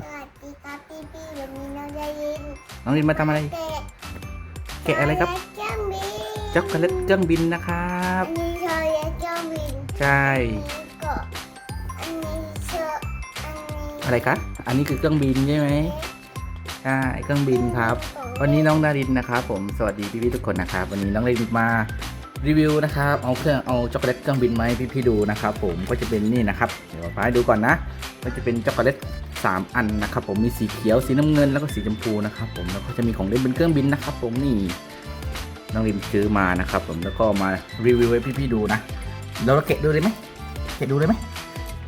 สวัสดีครับพี่พี่ๆวันนี้น้องได้ยินน้องลินมาทำอะไร แกะแกะอะไรครับช็อกโกแลตเครื่องบินช็อกโกแลตเครื่องบินนะครับอันนี้ช็อกโกแลตเครื่องบินใช่อันนี้ก็อันนี้ช็อกอันนี้อะไรคะ อันนี้คือเครื่องบินใช่ไหมใช่เครื่องบินครับ วันนี้น้องดารินนะครับผมสวัสดีพี่ๆทุกคนนะครับ วันนี้น้องดารินมารีวิวนะครับเอาเครื่องเอาช็อกโกแลตเครื่องบินมาให้พี่ๆดูนะครับ ผมก็จะเป็นนี่นะครับเดี๋ยวฟ้าให้ดูก่อนนะ ก็จะเป็นช็อกโกแลต สามอันนะครับผมมีสีเขียวสีน้ำเงินแล้วก็สีชมพูนะครับผมแล้วก็จะมีของเล่นเป็นเครื่องบินนะครับผมนี่น้องริมซื้อมานะครับผมแล้วก็มารีวิวให้พี่ๆดูนะเราเราแกะดูเลยไหมแกะดูเลยไหม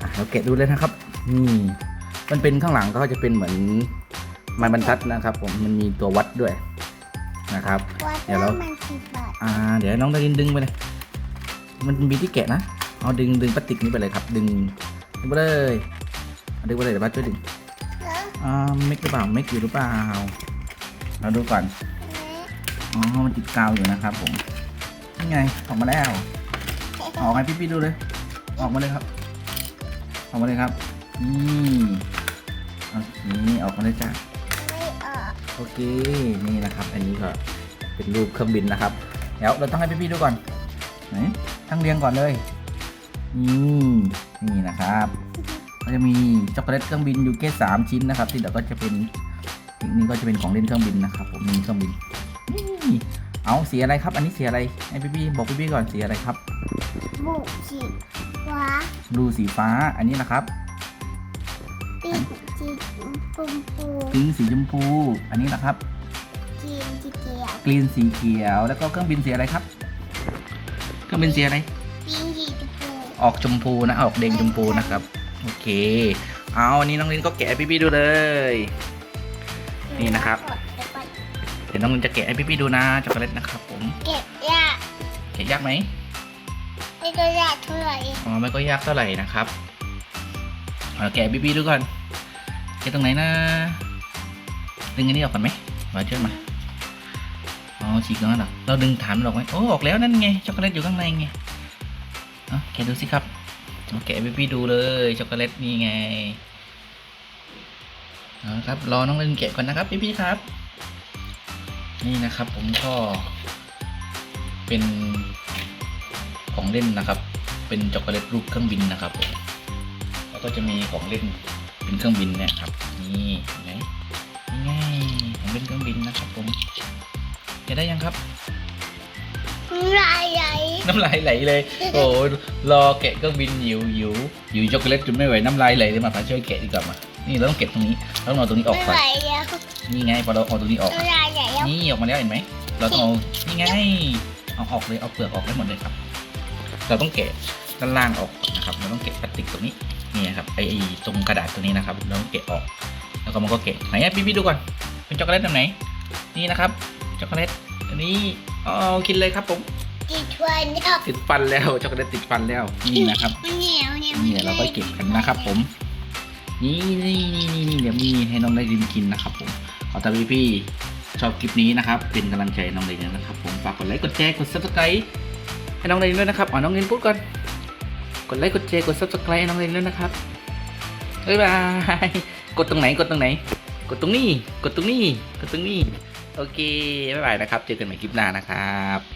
อะเราแกะดูเลยนะครับนี่มันเป็นข้างหลังก็จะเป็นเหมือนไม้บรรทัดนะครับ ผมมันมีตัววัดด้วยนะครับว่าเดี๋ยวเรามันสิบบาทอ่า เดี๋ยวน้องดารินดึงไปเลย มันมีที่แกะนะเอาดึงดึงพลาสติกนี้ไปเลยครับ ดึงดึงไปเลย เอาดึงไปเลยเดี๋ยวป้าช่วยดึงเหรออ่าเม็กหรือเปล่าเม็กอยู่หรือเปล่าเราดูก่อนอ๋อมันติดกาวอยู่นะครับผมนี่ไงออกมาแล้วออกให้พี่ๆดูเลย ออกมาเลยครับ ออกมาเลยครับนี่โอเคออกมาเลยจ้าไม่ออกโอเคนี่นะครับ อันนี้ก็เป็นรูปเครื่องบินนะครับเดี๋ยวเราต้องให้พี่ๆดูก่อนไหนตั้งเรียงก่อนเลยนี่นี่นะครับก็ จะมีช็อกโกแลตเครื่องบินอยู่แค่สามชิ้นนะครับ ที่เดี๋ยวก็จะเป็นอีกนี้ก็จะเป็นของเล่นเครื่องบินนะครับ ผมมีเครื่องบินนี่เอาสีอะไรครับ อันนี้สีอะไรให้พี่ๆบอกพี่ๆก่อนสีอะไรครับบุกสีฟ้าดูสีฟ้าอันนี้นะครับปีกสีปุ่มปูพิงค์สีชมพูอันนี้นะครับจีนสีเขียวกรีนสีเขียวแล้วก็เครื่องบินสีอะไรครับ เครื่องบินสีอะไรปีนสีชมพูออกชมพูนะออกแดงชมพูนะครับ โอเค เอาอันนี้น้องลินก็แกะให้พี่ๆดูเลย นี่นะครับ เดี๋ยวน้องลินจะแกะให้พี่ๆดูนะช็อกโกแลตนะครับผม เก็บยากแกะยากไหมไม่ก็ยากเท่าไหร่อ๋อไม่ก็ยากเท่าไหร่นะครับเอาแกะให้พี่ๆดูก่อนแกะตรงไหนนะดึงอันนี้ออกก่อนไหมมาช่วยมาอ๋อฉีกตรงนั้นเหรอเราดึงฐานมันออกไหมโอ้ออกแล้วนั่นไงช็อกโกแลตอยู่ข้างในไงเอาแกะดูสิครับเอา แกะให้พี่ดูเลยช็อกโกแลตนี่ไงเอาละครับรอน้องเล่นแกะก่อนนะครับพี่ๆครับ นี่นะครับผมก็เป็นของเล่นนะครับ เป็นช็อกโกแลตรูปเครื่องบินนะครับผมแล้วก็จะมีของเล่นเป็นเครื่องบินเนี่ยครับนี่เห็นไหมนี่ไงของเล่นเครื่องบินนะครับผมเห็นได้ยังครับ ลายใหญ่น้ำลายไหลเลย โอ้รอแกะเครื่องบินหิวหิวหิวช็อกโกแลตจนไม่ไหวน้ำลายไหลเลยมาพาช่วยแกะดีกว่ามา นี่เราต้องเก็บตรงนี้เราต้องเอาตรงนี้ออกไม่ก่อนไหวแล้วนี่ไงพอเราเอาตรงนี้ออก น้ำลายใหญ่แล้วนี่ออกมาแล้วเห็นไหม เราต้องเอา นี่ไง เอาออกเลย เอาเปลือกออกให้หมดเลยครับ เราต้องแกะด้านล่างออกนะครับ เราต้องแกะพลาสติกตรงนี้ นี่นะครับ ไอ้ไอ้ตรงกระดาษตัวนี้นะครับ เราต้องแกะออก แล้วก็มันก็แกะไหนอะพี่พี่ดูก่อน เป็นช็อกโกแลตแบบไหน นี่นะครับ ช็อกโกแลตอันนี้ เอากินเลยครับผมจีทวนเนี่ยติดฟันแล้วช็อกโกแลตติดฟันแล้วนี่นะครับมันเหนียวเนี่ยนี่เราก็เก็บกันนะครับ ผม นี่นี่นี่นี่นี่เดี๋ยวมีให้น้องได้ริมกินนะครับ ผมขอตาพี่พี่ๆชอบคลิปนี้นะครับ เป็นกำลังใจให้น้องได้นะครับ ผมฝากกดไลค์กดแชร์กด subscribe ให้น้องได้ด้วยนะครับอ๋อน้องเรนพูดก่อนกดไลค์กดแชร์กด subscribe ให้น้องเรนด้วยนะครับบ๊ายบายกดตรงไหนกดตรงไหน กดตรงนี้ กดตรงนี้ กดตรงนี้ โอเคบ๊ายบายนะครับ เจอกันใหม่คลิปหน้านะครับ